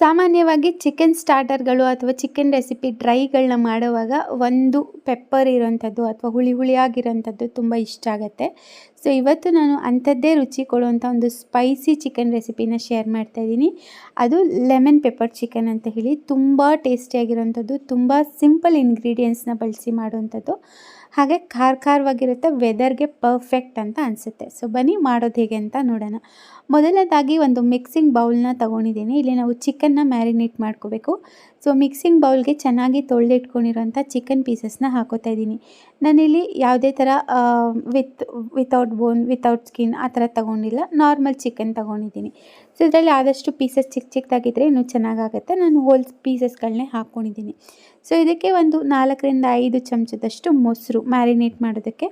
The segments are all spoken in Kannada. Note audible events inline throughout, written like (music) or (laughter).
ಸಾಮಾನ್ಯವಾಗಿ ಚಿಕನ್ ಸ್ಟಾರ್ಟರ್ಗಳು ಅಥವಾ ಚಿಕನ್ ರೆಸಿಪಿ ಡ್ರೈಗಳನ್ನ ಮಾಡುವಾಗ ಒಂದು ಪೆಪ್ಪರ್ ಇರೋಂಥದ್ದು ಅಥವಾ ಹುಳಿ ಹುಳಿಯಾಗಿರೋಂಥದ್ದು ತುಂಬ ಇಷ್ಟ ಆಗುತ್ತೆ. ಸೊ ಇವತ್ತು ನಾನು ಅಂಥದ್ದೇ ರುಚಿ ಕೊಡುವಂಥ ಒಂದು ಸ್ಪೈಸಿ ಚಿಕನ್ ರೆಸಿಪಿನ ಶೇರ್ ಮಾಡ್ತಾಯಿದ್ದೀನಿ ಅದು ಲೆಮನ್ ಪೆಪ್ಪರ್ ಚಿಕನ್ ಅಂತ ಹೇಳಿ. ತುಂಬ ಟೇಸ್ಟಿಯಾಗಿರೋಂಥದ್ದು ತುಂಬ ಸಿಂಪಲ್ ಇಂಗ್ರೀಡಿಯೆಂಟ್ಸ್ನ ಬಳಸಿ ಮಾಡುವಂಥದ್ದು. ಹಾಗೆ ಖಾರ ಖಾರವಾಗಿರುತ್ತೆ ವೆದರ್ಗೆ ಪರ್ಫೆಕ್ಟ್ ಅಂತ ಅನಿಸುತ್ತೆ. ಸೊ ಬನ್ನಿ ಮಾಡೋದು ಹೇಗೆ ಅಂತ ನೋಡೋಣ. ಮೊದಲನೇದಾಗಿ ಒಂದು ಮಿಕ್ಸಿಂಗ್ ಬೌಲ್ನ ತೊಗೊಂಡಿದ್ದೀನಿ. ಇಲ್ಲಿ ನಾವು ಚಿಕನ್ನ ಮ್ಯಾರಿನೇಟ್ ಮಾಡ್ಕೋಬೇಕು. ಸೊ ಮಿಕ್ಸಿಂಗ್ ಬೌಲ್ಗೆ ಚೆನ್ನಾಗಿ ತೊಳೆದಿಟ್ಕೊಂಡಿರೋಂಥ ಚಿಕನ್ ಪೀಸಸ್ನ ಹಾಕೋತಾ ಇದ್ದೀನಿ. ನಾನಿಲ್ಲಿ ಯಾವುದೇ ಥರ with without bone without skin ಆ ಥರ ತೊಗೊಂಡಿಲ್ಲ. ನಾರ್ಮಲ್ ಚಿಕನ್ ತೊಗೊಂಡಿದ್ದೀನಿ. ಸೊ ಇದರಲ್ಲಿ ಆದಷ್ಟು ಪೀಸಸ್ ಚಿಕ್ಕ ಚಿಕ್ಕದಾಗಿದ್ದರೆ ಇನ್ನೂ ಚೆನ್ನಾಗಾಗುತ್ತೆ. ನಾನು ಹೋಲ್ ಪೀಸಸ್ಗಳನ್ನೇ ಹಾಕ್ಕೊಂಡಿದ್ದೀನಿ ಸೊ ಇದಕ್ಕೆ ಒಂದು ನಾಲ್ಕರಿಂದ ಐದು ಚಮಚದಷ್ಟು ಮೊಸರು ಮ್ಯಾರಿನೇಟ್ ಮಾಡೋದಕ್ಕೆ.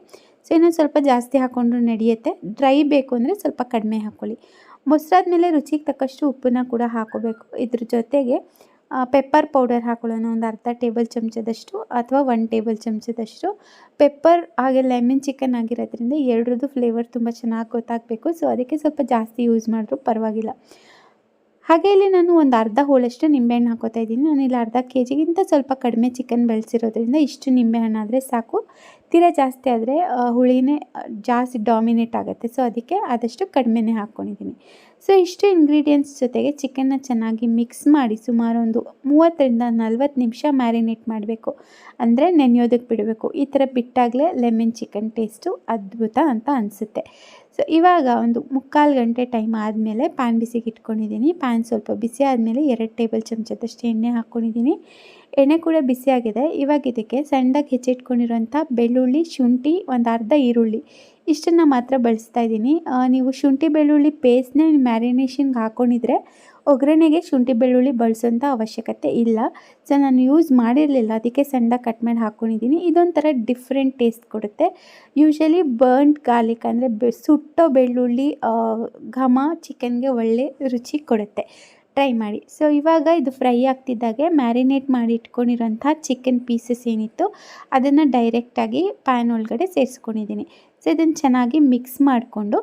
ಸೊ ಇನ್ನೊಂದು ಸ್ವಲ್ಪ ಜಾಸ್ತಿ ಹಾಕ್ಕೊಂಡ್ರು ನಡೆಯುತ್ತೆ. ಡ್ರೈ ಬೇಕು ಅಂದರೆ ಸ್ವಲ್ಪ ಕಡಿಮೆ ಹಾಕ್ಕೊಳ್ಳಿ ಮೊಸರಾದ್ಮೇಲೆ ರುಚಿಗೆ ತಕ್ಕಷ್ಟು ಉಪ್ಪನ್ನ ಕೂಡ ಹಾಕೋಬೇಕು. ಇದ್ರ ಜೊತೆಗೆ ಪೆಪ್ಪರ್ ಪೌಡರ್ ಹಾಕೊಳ್ಳೋಣ. ಒಂದು ಅರ್ಧ ಟೇಬಲ್ ಚಮಚದಷ್ಟು ಅಥವಾ ಒನ್ ಟೇಬಲ್ ಚಮಚದಷ್ಟು. ಪೆಪ್ಪರ್ ಹಾಗೆ ಲೆಮನ್ ಚಿಕನ್ ಆಗಿರೋದ್ರಿಂದ ಎರಡರದ್ದು ಫ್ಲೇವರ್ ತುಂಬ ಚೆನ್ನಾಗಿ ಗೊತ್ತಾಗಬೇಕು. ಸೊ ಅದಕ್ಕೆ ಸ್ವಲ್ಪ ಜಾಸ್ತಿ ಯೂಸ್ ಮಾಡಿದ್ರು ಪರವಾಗಿಲ್ಲ. ಹಾಗೆ ಇಲ್ಲಿ ನಾನು ಒಂದು ಅರ್ಧ ಹೋಳಷ್ಟು ನಿಂಬೆಹಣ್ಣು ಹಾಕೋತಾ ಇದ್ದೀನಿ. ನಾನು ಇಲ್ಲಿ ಅರ್ಧ ಕೆ ಜಿಗಿಂತ ಸ್ವಲ್ಪ ಕಡಿಮೆ ಚಿಕನ್ ಬೆಳೆಸಿರೋದ್ರಿಂದ ಇಷ್ಟು ನಿಂಬೆಹಣ್ಣು ಆದರೆ ಸಾಕು. ತೀರಾ ಜಾಸ್ತಿ ಆದರೆ ಹುಳಿನೇ ಜಾಸ್ತಿ ಡಾಮಿನೇಟ್ ಆಗುತ್ತೆ. ಸೊ ಅದಕ್ಕೆ ಆದಷ್ಟು ಕಡಿಮೆನೇ ಹಾಕ್ಕೊಂಡಿದ್ದೀನಿ ಸೊ ಇಷ್ಟು ಇಂಗ್ರೀಡಿಯೆಂಟ್ಸ್ ಜೊತೆಗೆ ಚಿಕನ್ನ ಚೆನ್ನಾಗಿ ಮಿಕ್ಸ್ ಮಾಡಿ ಸುಮಾರು ಒಂದು ಮೂವತ್ತರಿಂದ ನಲ್ವತ್ತು ನಿಮಿಷ ಮ್ಯಾರಿನೇಟ್ ಮಾಡಬೇಕು. ಅಂದರೆ ನೆನೆಯೋದಕ್ಕೆ ಬಿಡಬೇಕು. ಈ ಥರ ಬಿಟ್ಟಾಗಲೇ ಲೆಮನ್ ಚಿಕನ್ ಟೇಸ್ಟು ಅದ್ಭುತ ಅಂತ ಅನಿಸುತ್ತೆ. ಸೊ ಇವಾಗ ಒಂದು ಮುಕ್ಕಾಲು ಗಂಟೆ ಟೈಮ್ ಆದಮೇಲೆ ಪ್ಯಾನ್ ಬಿಸಿಗೆ ಇಟ್ಕೊಂಡಿದ್ದೀನಿ. ಪ್ಯಾನ್ ಸ್ವಲ್ಪ ಬಿಸಿ ಆದಮೇಲೆ ಎರಡು ಟೇಬಲ್ ಚಮಚದಷ್ಟು ಎಣ್ಣೆ ಹಾಕ್ಕೊಂಡಿದ್ದೀನಿ ಎಣ್ಣೆ ಕೂಡ ಬಿಸಿಯಾಗಿದೆ ಇವಾಗ ಇದಕ್ಕೆ ಸಣ್ಣದಾಗಿ ಹೆಚ್ಚಿಟ್ಕೊಂಡಿರೋಂಥ ಬೆಳ್ಳುಳ್ಳಿ, ಶುಂಠಿ, ಒಂದು ಅರ್ಧ ಈರುಳ್ಳಿ ಇಷ್ಟನ್ನು ಮಾತ್ರ ಬಳಸ್ತಾ ಇದ್ದೀನಿ. ನೀವು ಶುಂಠಿ ಬೆಳ್ಳುಳ್ಳಿ ಪೇಸ್ಟ್ನ ಮ್ಯಾರಿನೇಷನ್ಗೆ ಹಾಕ್ಕೊಂಡಿದ್ರೆ ಒಗ್ಗರಣೆಗೆ ಶುಂಠಿ ಬೆಳ್ಳುಳ್ಳಿ ಬಳಸೋಂಥ ಅವಶ್ಯಕತೆ ಇಲ್ಲ. ಸೊ ನಾನು ಯೂಸ್ ಮಾಡಿರಲಿಲ್ಲ. ಅದಕ್ಕೆ ಸಣ್ಣದಾಗಿ ಕಟ್ ಮಾಡಿ ಹಾಕ್ಕೊಂಡಿದ್ದೀನಿ ಇದೊಂಥರ ಡಿಫ್ರೆಂಟ್ ಟೇಸ್ಟ್ ಕೊಡುತ್ತೆ. ಯೂಶಲಿ ಬರ್ನ್ಡ್ ಗಾರ್ಲಿಕ್ ಅಂದರೆ ಸುಟ್ಟೋ ಬೆಳ್ಳುಳ್ಳಿ ಘಮ ಚಿಕನ್ಗೆ ಒಳ್ಳೆ ರುಚಿ ಕೊಡುತ್ತೆ. ಟ್ರೈ ಮಾಡಿ. ಸೊ ಇವಾಗ ಇದು ಫ್ರೈ ಆಗ್ತಿದ್ದಾಗೆ ಮ್ಯಾರಿನೇಟ್ ಮಾಡಿ ಇಟ್ಕೊಂಡಿರೋಂಥ ಚಿಕನ್ ಪೀಸಸ್ ಏನಿತ್ತು, ಅದನ್ನು ಡೈರೆಕ್ಟಾಗಿ ಪ್ಯಾನ್ ಒಳಗಡೆ ಸೇರಿಸ್ಕೊಂಡಿದ್ದೀನಿ. ಸೊ ಇದನ್ನು ಚೆನ್ನಾಗಿ ಮಿಕ್ಸ್ ಮಾಡಿಕೊಂಡು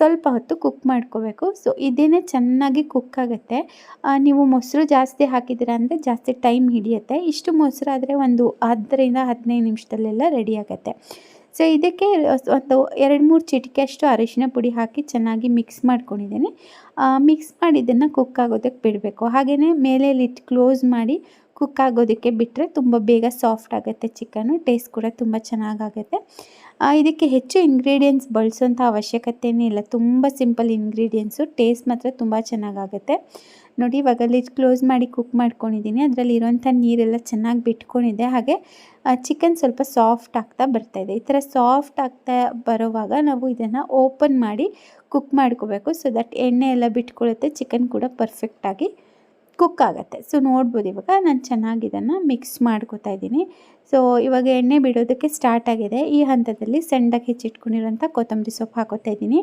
ಸ್ವಲ್ಪ ಹೊತ್ತು ಕುಕ್ ಮಾಡ್ಕೋಬೇಕು. ಸೊ ಇದೇನೇ ಚೆನ್ನಾಗಿ ಕುಕ್ ಆಗುತ್ತೆ. ನೀವು ಮೊಸರು ಜಾಸ್ತಿ ಹಾಕಿದ್ದೀರ ಅಂದರೆ ಜಾಸ್ತಿ ಟೈಮ್ ಹಿಡಿಯುತ್ತೆ. ಇಷ್ಟು ಮೊಸರು ಆದರೆ ಒಂದು ಹತ್ತರಿಂದ ಹದಿನೈದು ನಿಮಿಷದಲ್ಲೆಲ್ಲ ರೆಡಿ ಆಗುತ್ತೆ. ಸೊ ಇದಕ್ಕೆ ಒಂದು ಎರಡು ಮೂರು ಚಿಟಿಕೆಯಷ್ಟು ಅರಿಶಿನ ಪುಡಿ ಹಾಕಿ ಚೆನ್ನಾಗಿ ಮಿಕ್ಸ್ ಮಾಡ್ಕೊಂಡಿದ್ದೀನಿ. ಮಿಕ್ಸ್ ಮಾಡಿ ಇದನ್ನು ಕುಕ್ ಆಗೋದಕ್ಕೆ ಬಿಡಬೇಕು. ಹಾಗೆಯೇ ಮೇಲೆ ಲಿಟ್ ಕ್ಲೋಸ್ ಮಾಡಿ ಕುಕ್ ಆಗೋದಕ್ಕೆ ಬಿಟ್ಟರೆ ತುಂಬ ಬೇಗ ಸಾಫ್ಟ್ ಆಗುತ್ತೆ ಚಿಕನು ಟೇಸ್ಟ್ ಕೂಡ ತುಂಬ ಚೆನ್ನಾಗಾಗುತ್ತೆ. ಇದಕ್ಕೆ ಹೆಚ್ಚು ಇಂಗ್ರೀಡಿಯೆಂಟ್ಸ್ ಬಳಸೋಂಥ ಅವಶ್ಯಕತೆಯೇ ಇಲ್ಲ. ತುಂಬ ಸಿಂಪಲ್ ಇಂಗ್ರೀಡಿಯೆಂಟ್ಸು ಟೇಸ್ಟ್ ಮಾತ್ರ ತುಂಬ ಚೆನ್ನಾಗಾಗುತ್ತೆ. ನೋಡಿ ಇವಾಗ ಲಿಡ್ ಕ್ಲೋಸ್ ಮಾಡಿ ಕುಕ್ ಮಾಡ್ಕೊಂಡಿದ್ದೀನಿ. ಅದರಲ್ಲಿ ಇರೋಂಥ ನೀರೆಲ್ಲ ಚೆನ್ನಾಗಿ ಬಿಟ್ಕೊಂಡಿದೆ. ಹಾಗೆ ಚಿಕನ್ ಸ್ವಲ್ಪ ಸಾಫ್ಟ್ ಆಗ್ತಾ ಬರ್ತಾಯಿದೆ ಈ ಥರ ಸಾಫ್ಟ್ ಆಗ್ತಾ ಬರೋವಾಗ ನಾವು ಇದನ್ನು ಓಪನ್ ಮಾಡಿ ಕುಕ್ ಮಾಡ್ಕೋಬೇಕು. ಸೊ ದಟ್ ಎಣ್ಣೆ ಎಲ್ಲ ಬಿಟ್ಕೊಳ್ಳುತ್ತೆ ಚಿಕನ್ ಕೂಡ ಪರ್ಫೆಕ್ಟಾಗಿ ಕುಕ್ ಆಗುತ್ತೆ. ಸೊ ನೋಡ್ಬೋದು ಇವಾಗ. ನಾನು ಚೆನ್ನಾಗಿ ಇದನ್ನು ಮಿಕ್ಸ್ ಮಾಡ್ಕೋತಾ ಇದ್ದೀನಿ. ಸೊ ಇವಾಗ ಎಣ್ಣೆ ಬಿಡೋದಕ್ಕೆ ಸ್ಟಾರ್ಟ್ ಆಗಿದೆ. ಈ ಹಂತದಲ್ಲಿ ಸಣ್ಣದಾಗಿ ಹೆಚ್ಚಿಟ್ಕೊಂಡಿರೋಂಥ ಕೊತ್ತಂಬರಿ ಸೊಪ್ಪು ಹಾಕೋತಾ ಇದ್ದೀನಿ.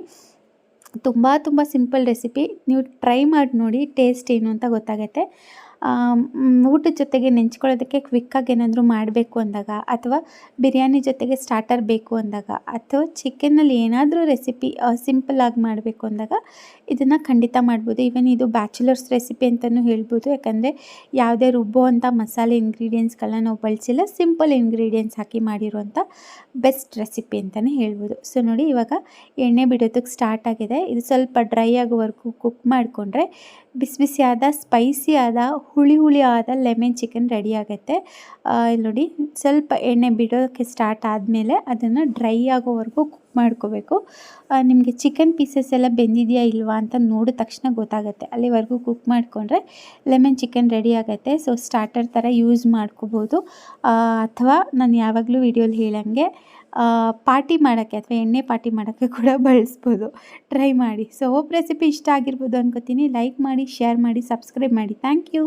ತುಂಬ ತುಂಬ ಸಿಂಪಲ್ ರೆಸಿಪಿ ನೀವು ಟ್ರೈ ಮಾಡಿ ನೋಡಿ ಟೇಸ್ಟ್ ಏನು ಅಂತ ಗೊತ್ತಾಗುತ್ತೆ. ಊಟದ ಜೊತೆಗೆ ನೆಂಚ್ಕೊಳ್ಳೋದಕ್ಕೆ ಕ್ವಿಕ್ಕಾಗಿ ಏನಾದರೂ ಮಾಡಬೇಕು ಅಂದಾಗ ಅಥವಾ ಬಿರಿಯಾನಿ ಜೊತೆಗೆ ಸ್ಟಾರ್ಟರ್ ಬೇಕು ಅಂದಾಗ ಅಥವಾ ಚಿಕನಲ್ಲಿ ಏನಾದರೂ ರೆಸಿಪಿ ಸಿಂಪಲ್ಲಾಗಿ ಮಾಡಬೇಕು ಅಂದಾಗ ಇದನ್ನು ಖಂಡಿತ ಮಾಡ್ಬೋದು. ಈವನ್ ಇದು ಬ್ಯಾಚುಲರ್ಸ್ ರೆಸಿಪಿ ಅಂತಲೂ ಹೇಳ್ಬೋದು. ಯಾಕಂದರೆ ಯಾವುದೇ ರುಬ್ಬೋ ಅಂಥ ಮಸಾಲೆ ಇಂಗ್ರೀಡಿಯೆಂಟ್ಸ್ಗಳನ್ನ ನಾವು ಬಳಸಿಲ್ಲ ಸಿಂಪಲ್ ಇಂಗ್ರೀಡಿಯೆಂಟ್ಸ್ ಹಾಕಿ ಮಾಡಿರುವಂಥ ಬೆಸ್ಟ್ ರೆಸಿಪಿ ಅಂತಲೇ ಹೇಳ್ಬೋದು. ಸೊ ನೋಡಿ ಇವಾಗ ಎಣ್ಣೆ ಬಿಡೋದಕ್ಕೆ ಸ್ಟಾರ್ಟ್ ಆಗಿದೆ. ಇದು ಸ್ವಲ್ಪ ಡ್ರೈ ಆಗೋವರೆಗೂ ಕುಕ್ ಮಾಡಿಕೊಂಡ್ರೆ ಬಿಸಿ ಬಿಸಿಯಾದ ಸ್ಪೈಸಿಯಾದ ಹುಳಿ ಹುಳಿ ಆದ ಲೆಮನ್ ಚಿಕನ್ ರೆಡಿ ಆಗುತ್ತೆ. ಇಲ್ಲಿ ನೋಡಿ, ಸ್ವಲ್ಪ ಎಣ್ಣೆ ಬಿಡೋಕ್ಕೆ ಸ್ಟಾರ್ಟ್ ಆದಮೇಲೆ ಅದನ್ನು ಡ್ರೈ ಆಗೋವರೆಗೂ ಕುಕ್ ಮಾಡ್ಕೋಬೇಕು. ನಿಮಗೆ ಚಿಕನ್ ಪೀಸಸ್ ಎಲ್ಲ ಬೆಂದಿದೆಯಾ ಇಲ್ವಾ ಅಂತ ನೋಡಿದ ತಕ್ಷಣ ಗೊತ್ತಾಗುತ್ತೆ. ಅಲ್ಲಿವರೆಗೂ ಕುಕ್ ಮಾಡಿಕೊಂಡ್ರೆ ಲೆಮನ್ ಚಿಕನ್ ರೆಡಿ ಆಗುತ್ತೆ. ಸೊ ಸ್ಟಾರ್ಟರ್ ಥರ ಯೂಸ್ ಮಾಡ್ಕೋಬೋದು. ಅಥವಾ ನಾನು ಯಾವಾಗಲೂ ವಿಡಿಯೋಲಿ ಹೇಳಂಗೆ ಪಾರ್ಟಿ ಮಾಡೋಕ್ಕೆ ಅಥವಾ ಎಣ್ಣೆ ಪಾರ್ಟಿ ಮಾಡೋಕ್ಕೆ ಕೂಡ (laughs) ಬಳಸ್ಬೋದು. ಟ್ರೈ ಮಾಡಿ. ಸೊ ಹೋಪ್ ರೆಸಿಪಿ ಇಷ್ಟ ಆಗಿರ್ಬೋದು ಅನ್ಕೋತೀನಿ. ಲೈಕ್ ಮಾಡಿ ಶೇರ್ ಮಾಡಿ ಸಬ್ಸ್ಕ್ರೈಬ್ ಮಾಡಿ. Thank you